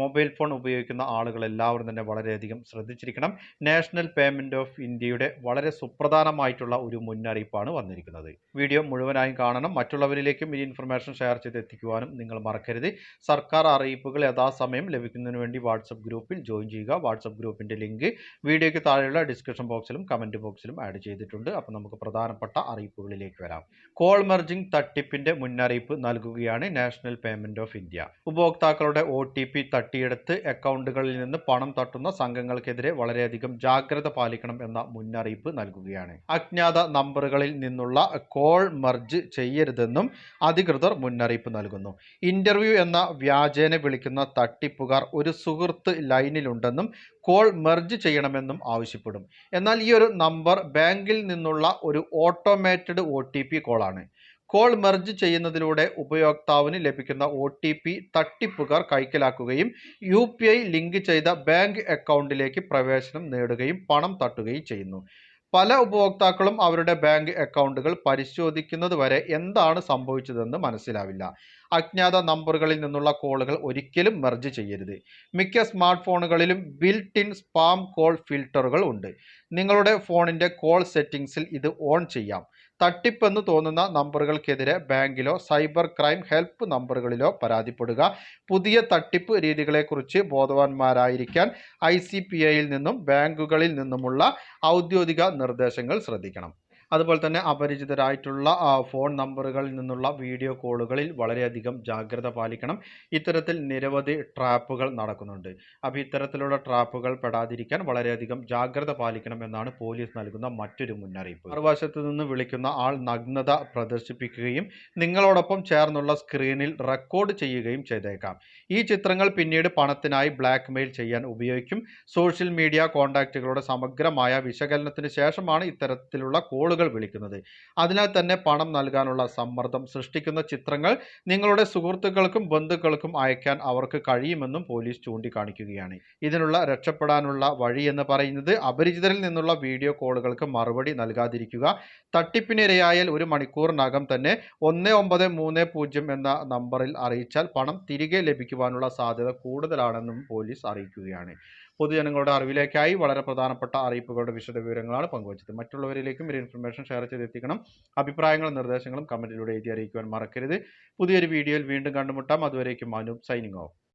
Mobile phone ഉപയോഗിക്കുന്ന ആളുകൾ എല്ലാവരും തന്നെ വളരെയധികം ശ്രദ്ധിച്ചിരിക്കണം. നാഷണൽ പേയ്മെന്റ് ഓഫ് ഇന്ത്യയുടെ വളരെ സുപ്രധാനമായിട്ടുള്ള ഒരു മുന്നറിയിപ്പാണ് വന്നിരിക്കുന്നത്. വീഡിയോ മുഴുവനായും കാണണം. മറ്റുള്ളവരിലേക്കും ഈ ഇൻഫർമേഷൻ ഷെയർ ചെയ്ത് എത്തിക്കുവാനും നിങ്ങൾ മറക്കരുത്. സർക്കാർ അറിയിപ്പുകൾ യഥാസമയം ലഭിക്കുന്നതിന് വേണ്ടി വാട്സപ്പ് ഗ്രൂപ്പിൽ ജോയിൻ ചെയ്യുക. വാട്സപ്പ് ഗ്രൂപ്പിന്റെ ലിങ്ക് വീഡിയോയ്ക്ക് താഴെയുള്ള ഡിസ്ക്രിപ്ഷൻ ബോക്സിലും കമന്റ് ബോക്സിലും ആഡ് ചെയ്തിട്ടുണ്ട്. അപ്പോൾ നമുക്ക് പ്രധാനപ്പെട്ട അറിയിപ്പുകളിലേക്ക് വരാം. കോൾ മെർജിംഗ് തട്ടിപ്പിന്റെ മുന്നറിയിപ്പ് നൽകുകയാണ് നാഷണൽ പേയ്മെന്റ് ഓഫ് ഇന്ത്യ. ഉപഭോക്താക്കളുടെ ഒ ടി പി തട്ടിയെടുത്ത് അക്കൗണ്ടുകളിൽ നിന്ന് പണം തട്ടുന്ന സംഘങ്ങൾക്കെതിരെ വളരെയധികം ജാഗ്രത പാലിക്കണം എന്ന മുന്നറിയിപ്പ് നൽകുകയാണ്. അജ്ഞാത നമ്പറുകളിൽ നിന്നുള്ള കോൾ മെർജ് ചെയ്യരുതെന്നും അധികൃതർ മുന്നറിയിപ്പ് നൽകുന്നു. ഇന്റർവ്യൂ എന്ന വ്യാജേന വിളിക്കുന്ന തട്ടിപ്പുകാർ ഒരു സുഹൃത്ത് ലൈനിലുണ്ടെന്നും കോൾ മെർജ് ചെയ്യണമെന്നും ആവശ്യപ്പെടും. എന്നാൽ ഈ ഒരു നമ്പർ ബാങ്കിൽ നിന്നുള്ള ഒരു ഓട്ടോമേറ്റഡ് ഒ കോളാണ്. കോൾ മെർജ് ചെയ്യുന്നതിലൂടെ ഉപയോക്താവിന് ലഭിക്കുന്ന ഒ ടി പി തട്ടിപ്പുകാർ കൈക്കലാക്കുകയും യു പി ഐ ലിങ്ക് ചെയ്ത ബാങ്ക് അക്കൗണ്ടിലേക്ക് പ്രവേശനം നേടുകയും പണം തട്ടുകയും ചെയ്യുന്നു. പല ഉപഭോക്താക്കളും അവരുടെ ബാങ്ക് അക്കൗണ്ടുകൾ പരിശോധിക്കുന്നത് വരെ എന്താണ് സംഭവിച്ചതെന്ന് മനസ്സിലാവില്ല. അജ്ഞാത നമ്പറുകളിൽ നിന്നുള്ള കോളുകൾ ഒരിക്കലും മെർജ് ചെയ്യരുത്. മിക്ക സ്മാർട്ട് ഫോണുകളിലും ബിൽറ്റ് ഇൻ സ്പാം കോൾ ഫിൽട്ടറുകൾ ഉണ്ട്. നിങ്ങളുടെ ഫോണിന്റെ കോൾ സെറ്റിംഗ്സിൽ ഇത് ഓൺ ചെയ്യാം. തട്ടിപ്പെന്ന് തോന്നുന്ന നമ്പറുകൾക്കെതിരെ ബാങ്കിലോ സൈബർ ക്രൈം ഹെൽപ്പ് നമ്പറുകളിലോ പരാതിപ്പെടുക. പുതിയ തട്ടിപ്പ് രീതികളെക്കുറിച്ച് ബോധവാന്മാരായിരിക്കാൻ ഐ നിന്നും ബാങ്കുകളിൽ നിന്നുമുള്ള ഔദ്യോഗിക നിർദ്ദേശങ്ങൾ ശ്രദ്ധിക്കണം. അതുപോലെ തന്നെ അപരിചിതരായിട്ടുള്ള ഫോൺ നമ്പറുകളിൽ നിന്നുള്ള വീഡിയോ കോളുകളിൽ വളരെയധികം ജാഗ്രത പാലിക്കണം. ഇത്തരത്തിൽ നിരവധി ട്രാപ്പുകൾ നടക്കുന്നുണ്ട്. അപ്പോൾ ഇത്തരത്തിലുള്ള ട്രാപ്പുകൾ പെടാതിരിക്കാൻ വളരെയധികം ജാഗ്രത പാലിക്കണം എന്നാണ് പോലീസ് നൽകുന്ന മറ്റൊരു മുന്നറിയിപ്പ്. മറുവശത്ത് നിന്ന് വിളിക്കുന്ന ആൾ നഗ്നത പ്രദർശിപ്പിക്കുകയും നിങ്ങളോടൊപ്പം ചേർന്നുള്ള സ്ക്രീനിൽ റെക്കോർഡ് ചെയ്യുകയും ചെയ്തേക്കാം. ഈ ചിത്രങ്ങൾ പിന്നീട് പണത്തിനായി ബ്ലാക്ക് മെയിൽ ചെയ്യാൻ ഉപയോഗിക്കും. സോഷ്യൽ മീഡിയ കോൺടാക്റ്റുകളുടെ സമഗ്രമായ വിശകലനത്തിന് ശേഷമാണ് ഇത്തരത്തിലുള്ള കോളുകൾ വിളിക്കുന്നത്. അതിനാൽ തന്നെ പണം നൽകാനുള്ള സമ്മർദ്ദം സൃഷ്ടിക്കുന്ന ചിത്രങ്ങൾ നിങ്ങളുടെ സുഹൃത്തുക്കൾക്കും ബന്ധുക്കൾക്കും അയക്കാൻ അവർക്ക് കഴിയുമെന്നും പോലീസ് ചൂണ്ടിക്കാണിക്കുകയാണ്. ഇതിനുള്ള രക്ഷപ്പെടാനുള്ള വഴി എന്ന് പറയുന്നത് അപരിചിതരിൽ നിന്നുള്ള വീഡിയോ കോളുകൾക്ക് മറുപടി നൽകാതിരിക്കുക. തട്ടിപ്പിനിരയായാൽ ഒരു മണിക്കൂറിനകം തന്നെ ഒന്ന് ഒമ്പത് മൂന്ന് പൂജ്യം എന്ന നമ്പറിൽ അറിയിച്ചാൽ പണം തിരികെ ലഭിക്കുവാനുള്ള സാധ്യത കൂടുതലാണെന്നും പോലീസ് അറിയിക്കുകയാണ്. പൊതുജനങ്ങളുടെ അറിവിലേക്കായി വളരെ പ്രധാനപ്പെട്ട അറിയിപ്പുകളുടെ വിശദ വിവരങ്ങളാണ് പങ്കുവച്ചത്. മറ്റുള്ളവരിലേക്കും ഒരു ഇൻഫർമേഷൻ ഷെയർ ചെയ്തെത്തിക്കണം. അഭിപ്രായങ്ങളും നിർദ്ദേശങ്ങളും കമന്റിലൂടെ എഴുതി അറിയിക്കുവാൻ മറക്കരുത്. പുതിയൊരു വീഡിയോയിൽ വീണ്ടും കണ്ടുമുട്ടാം. അതുവരേക്കും മനു സൈനിങ് ഓഫ്